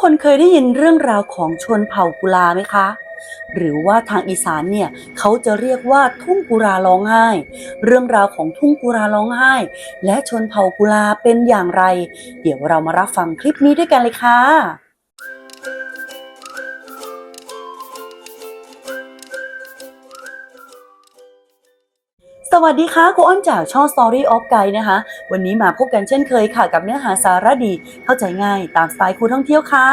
คนเคยได้ยินเรื่องราวของชนเผ่ากุลาไหมคะ หรือว่าทางอีสานเนี่ยเขาจะเรียกว่าทุ่งกุราร้องไห้ เรื่องราวของทุ่งกุราร้องไห้ และชนเผ่ากุลาเป็นอย่างไร เดี๋ยวเรามารับฟังคลิปนี้ด้วยกันเลยค่ะ สวัสดีค่ะครูอ้อนจากช่อง Story of Guide นะคะ วันนี้มาพบกันเช่นเคยค่ะ กับเนื้อหาสาระดีเข้าใจง่ายตามสไตล์ครูท่องเที่ยวค่ะ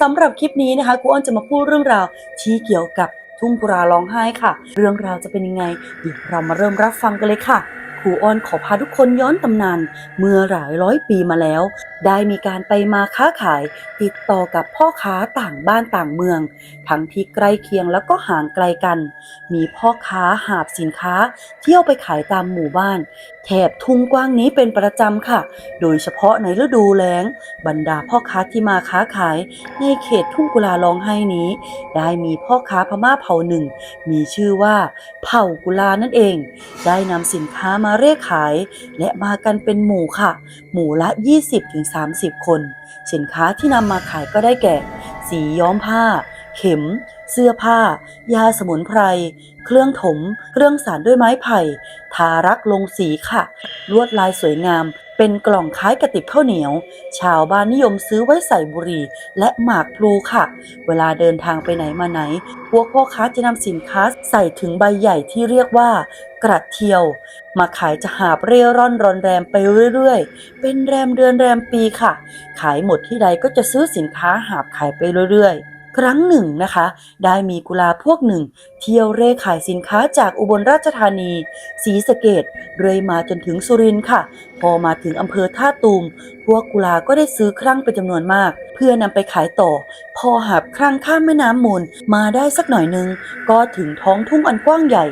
สำหรับคลิปนี้นะคะครูอ้อนจะมาพูดเรื่องราวที่เกี่ยวกับทุ่งกุราร้องไห้ค่ะ เรื่องราวจะเป็นยังไงเดี๋ยวเรามาเริ่มรับฟังกันเลยค่ะ ครูอ้อนขอพาทุกคนย้อนตำนาน เมื่อหลายร้อยปีมาแล้ว ได้มีการไปมาค้าขาย ติดต่อกับพ่อค้าต่างบ้านต่างเมือง ทั้งที่ใกล้เคียงแล้วก็ห่างไกลกัน มีพ่อค้าหาบสินค้า เที่ยวไปขายตามหมู่บ้านแถบทุ่งกว้างนี้เป็นประจำค่ะ โดยเฉพาะในฤดูแล้ง บรรดาพ่อค้าที่มาค้าขาย ในเขตทุ่งกุลาร้องไห้นี้ ได้มีพ่อค้าพม่าเผ่าหนึ่ง มีชื่อว่า เผ่ากุลานั่นเอง ได้นำสินค้ามาาเร่ขาย และมากันเป็นหมู่ค่ะ หมู่ละ 20-30 คน สินค้าที่นำมาขายก็ได้แก่ สีย้อมผ้า เข็ม เสื้อผ้า ยาสมุนไพร เครื่องถม เครื่องสารด้วยไม้ไผ่ ทารักลงสีค่ะ ลวดลายสวยงาม เป็นกล่องคล้ายกระติบข้าวเหนียว ชาวบ้านนิยมซื้อไว้ใส่บุหรี่และหมากพลูค่ะ เวลาเดินทางไปไหนมาไหน พวกพ่อค้าจะนำสินค้าใส่ถึงใบใหญ่ที่เรียกว่า กระเทียว มาขายจะหาบเร่ร่อนรอนแรมไปเรื่อยๆ เป็นแรมเดือนแรมปีค่ะ ขายหมดที่ใดก็จะซื้อสินค้าหาบขายไปเรื่อยๆ ครั้งหนึ่งนะคะ ได้มีกุลาพวกหนึ่ง เที่ยวเร่ขายสินค้าจากอุบลราชธานีศรีสะเกดเรื่อยมาจนถึงสุรินทร์ค่ะ พอมาถึงอำเภอท่าตูม พวกกุลาก็ได้ซื้อครั่งเป็นจำนวนมาก เพื่อนำไปขายต่อ พอหาบครั่งข้ามแม่น้ำมูลมาได้สักหน่อยหนึง ก็ถึงท้องทุ่งอันกว้างใหญ่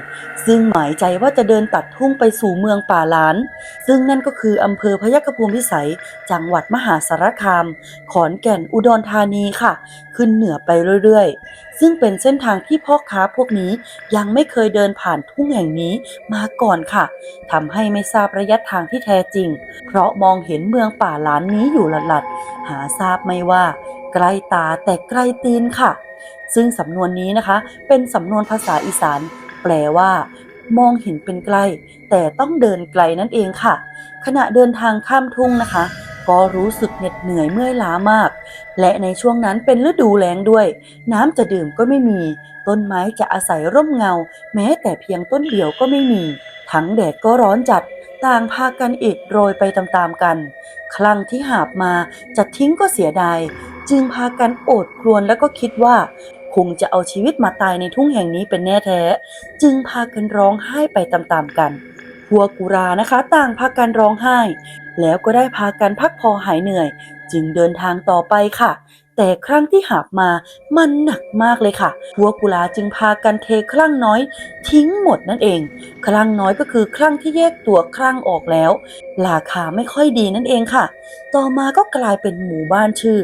ซึ่งหมายใจว่าจะเดินตัดทุ่งไปสู่เมืองป่าล้าน ซึ่งนั่นก็คืออำเภอพยัคฆภูมิพิสัย จังหวัดมหาสารคาม ขอนแก่นอุดรธานีค่ะ ขึ้นเหนือไปเรื่อยๆ ซึ่งเป็นเส้นทางที่พ่อค้าพวกนี้ยังไม่เคยเดินผ่านทุ่งแห่งนี้มาก่อนค่ะทำให้ไม่ทราบระยะทางที่แท้จริง เพราะมองเห็นเมืองป่าล้านนี้อยู่หลัดๆ หาทราบไม่ว่าใกล้ตาแต่ไกลตีนค่ะ ซึ่งสำนวนนี้นะคะ เป็นสำนวนภาษาอีสาน แปลว่า มองเห็นเป็นใกล แต่ต้องเดินไกลนั่นเองค่ะ ขณะเดินทางข้ามทุ่งนะคะ ก็รู้สึกเหน็ดเหนื่อยเมื่อยล้ามาก และในช่วงนั้นเป็นฤดูแล้งด้วย น้ำจะดื่มก็ไม่มี ต้นไม้จะอาศัยร่มเงา แม้แต่เพียงต้นเดียวก็ไม่มี ทั้งแดดก็ร้อนจัด ต่างพากันอิดโรยไปตามๆกันคลังที่หาบมาจะทิ้งก็เสียดาย จึงพากันโอดครวญแล้วก็คิดว่าคงจะเอาชีวิตมาตายในทุ่งแห่งนี้เป็นแน่แท้ จึงพากันร้องไห้ไปตามๆกันพวกกุรานะคะ ต่างพากันร้องไห้ แล้วก็ได้พากันพักพอหายเหนื่อย จึงเดินทางต่อไปค่ะ แต่ครั้งที่หาบมามันหนักมากเลยค่ะ พวกกุลาจึงพากันเทครั่งน้อย ทิ้งหมดนั่นเองครั่งน้อยก็คือครั่งที่แยกตัวครั่งออกแล้วราคาไม่ค่อยดีนั่นเองค่ะ ต่อมาก็กลายเป็นหมู่บ้านชื่อ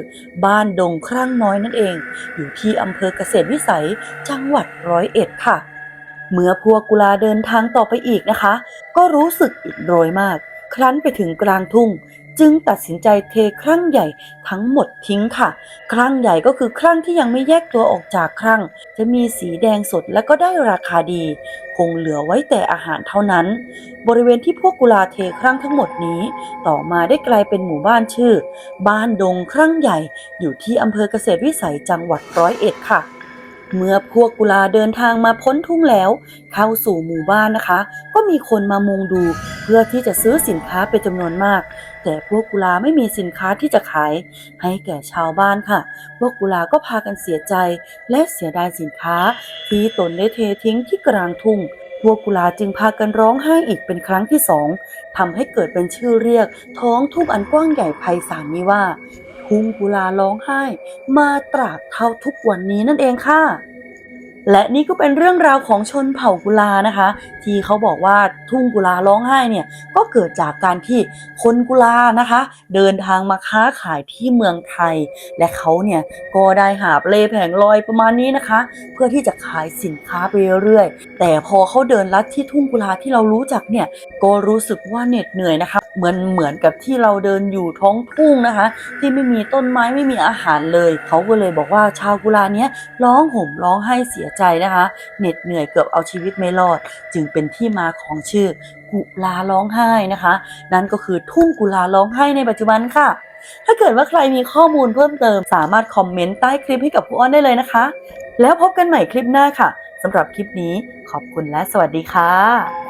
บ้านดงครั่งน้อยนั่นเอง อยู่ที่อำเภอเกษตรวิสัยจังหวัดร้อยเอ็ดค่ะ เมื่อพวกกุลาเดินทางต่อไปอีกนะคะ ก็รู้สึกอิดโรยมาก ครั้นไปถึงกลางทุ่ง จึงตัดสินใจเทครั่งใหญ่ทั้งหมดทิ้งค่ะ ครั่งใหญ่ก็คือครั่งที่ยังไม่แยกตัวออกจากครั่ง จะมีสีแดงสดและก็ได้ราคาดี คงเหลือไว้แต่อาหารเท่านั้น บริเวณที่พวกกุลาเทครั่งทั้งหมดนี้ ต่อมาได้กลายเป็นหมู่บ้านชื่อ บ้านดงครั่งใหญ่อยู่ที่อำเภอเกษตรวิสัยจังหวัดร้อยเอ็ดค่ะ เมื่อพวกกุลาเดินทางมาพ้นทุ่งแล้ว เข้าสู่หมู่บ้านนะคะ ก็มีคนมามุงดู เพื่อที่จะซื้อสินค้าเป็นจำนวนมาก แต่พวกกุลาไม่มีสินค้าที่จะขาย ให้แก่ชาวบ้านค่ะ พวกกุลาก็พากันเสียใจ และเสียดายสินค้า ที่ตนได้เททิ้งที่กลางทุ่งพวกกุลาจึงพากันร้องไห้อีกเป็นครั้งที่สองทำให้เกิดเป็นชื่อเรียกท้องทุ่งอันกว้างใหญ่ไพศาลนี้ว่า ทุ่งกุลาร้องไห้ มาตราบเท่าทุกวันนี้นั่นเองค่ะ และนี่ก็เป็นเรื่องราวของชนเผ่ากุลานะคะ ที่เขาบอกว่าทุ่งกุลาร้องไห้เนี่ยก็เกิดจากการที่คนกุลานะคะ เดินทางมาค้าขายที่เมืองไทย และเขาเนี่ยก็ได้หาบเล่แผงลอยประมาณนี้นะคะ เพื่อที่จะขายสินค้าไปเรื่อยๆแต่พอเขาเดินลัดที่ทุ่งกุลาที่เรารู้จักเนี่ยก็รู้สึกว่าเหน็ดเหนื่อยนะคะ เหมือนเหมือนกับที่เราเดินอยู่ท้องทุ่งนะคะ ที่ไม่มีต้นไม้ไม่มีอาหารเลย เขาก็เลยบอกว่าชาวกุลาเนี้ยร้องห่มร้องไห้เสียใจนะคะเหน็ดเหนื่อยเกือบเอาชีวิตไม่รอด จึงเป็นที่มาของชื่อ กุลาร้องไห้นะคะ นั่นก็คือทุ่งกุลาร้องไห้ในปัจจุบันค่ะ ถ้าเกิดว่าใครมีข้อมูลเพิ่มเติม สามารถคอมเมนต์ใต้คลิปให้กับครูอ้อนได้เลยนะคะ แล้วพบกันใหม่คลิปหน้าค่ะสำหรับคลิปนี้ขอบคุณและสวัสดีค่ะ